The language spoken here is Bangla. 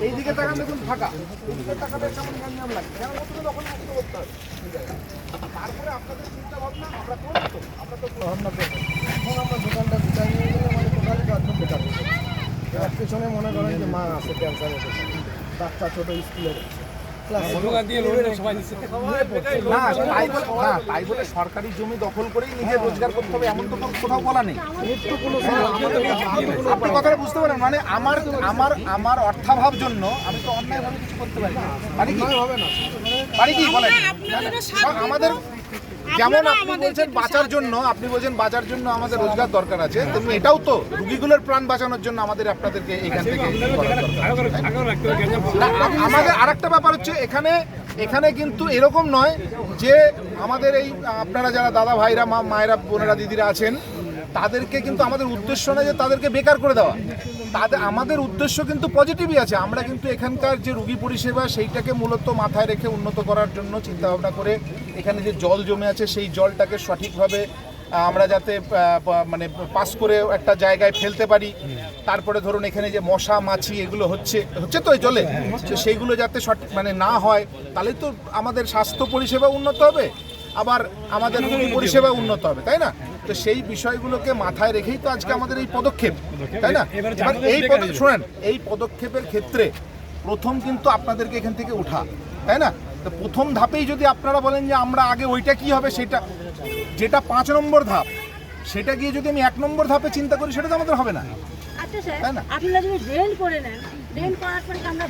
এইদিকে তারপরে আপনাদের চিন্তা ভাবনা তো আমরা দোকানটা মানে হয়ে পেছনে মনে করেন যে মা আছে ক্যান্সারের বাচ্চা ছোট স্কুলের না তাই না তাই বলে সরকারি জমি দখল করেই নিজে রোজগার করতে হবে এমন তো কোথাও বলা নেই। আপনি কথাটা বুঝতে পারেন মানে আমার আমার আমার অর্থাভাব জন্য আমি তো অন্যায়ভাবে কিছু করতে পারি না। পারি কি? হবে না। পারি কি? বলেন। না, আমাদের যেমন আপনি বলছেন বাঁচার জন্য আপনি বলছেন বাঁচার জন্য আমাদের রোজগার দরকার আছে। তেমনি এটাও তো রুগীগুলোর প্রাণ বাঁচানোর জন্য আমাদের আপনাদেরকে এখান থেকে আমাদের আরেকটা ব্যাপার হচ্ছে এখানে এখানে কিন্তু এরকম নয় যে আমাদের এই আপনারা যারা দাদা ভাইরা মা মায়েরা বোনেরা দিদিরা আছেন তাদেরকে কিন্তু আমাদের উদ্দেশ্য নয় যে তাদেরকে বেকার করে দেওয়া। তাদের আমাদের উদ্দেশ্য কিন্তু পজিটিভই আছে। আমরা কিন্তু এখানকার যে রুগী পরিষেবা সেইটাকে মূলত মাথায় রেখে উন্নত করার জন্য চিন্তা ভাবনা করে এখানে যে জল জমে আছে সেই জলটাকে সঠিকভাবে আমরা যাতে মানে পাস করে একটা জায়গায় ফেলতে পারি। তারপরে ধরুন এখানে যে মশা মাছি এগুলো হচ্ছে হচ্ছে তো এই জলে? সেইগুলো যাতে সঠিক মানে না হয় তাহলে তো আমাদের স্বাস্থ্য পরিষেবা উন্নত হবে। আবার আমাদের পরিষেবা উন্নত হবে তাই না? তো সেই বিষয়গুলোকে মাথায় রেখেই তো আজকে আমাদের এই পদক্ষেপ তাই না? এবার এই শোনেন এই পদক্ষেপের ক্ষেত্রে প্রথম কিন্তু আপনাদেরকে এখান থেকে ওঠা তাই না? তো প্রথম ধাপেই যদি আপনারা বলেন যে আমরা আগে ওইটা কি হবে সেটা যেটা পাঁচ নম্বর ধাপ সেটা গিয়ে যদি আমি এক নম্বর ধাপে চিন্তা করি সেটা তো আমাদের হবে না। আচ্ছা স্যার আপনারা যদি ড্রেন করে নেন ড্রেন করার পরে আমরা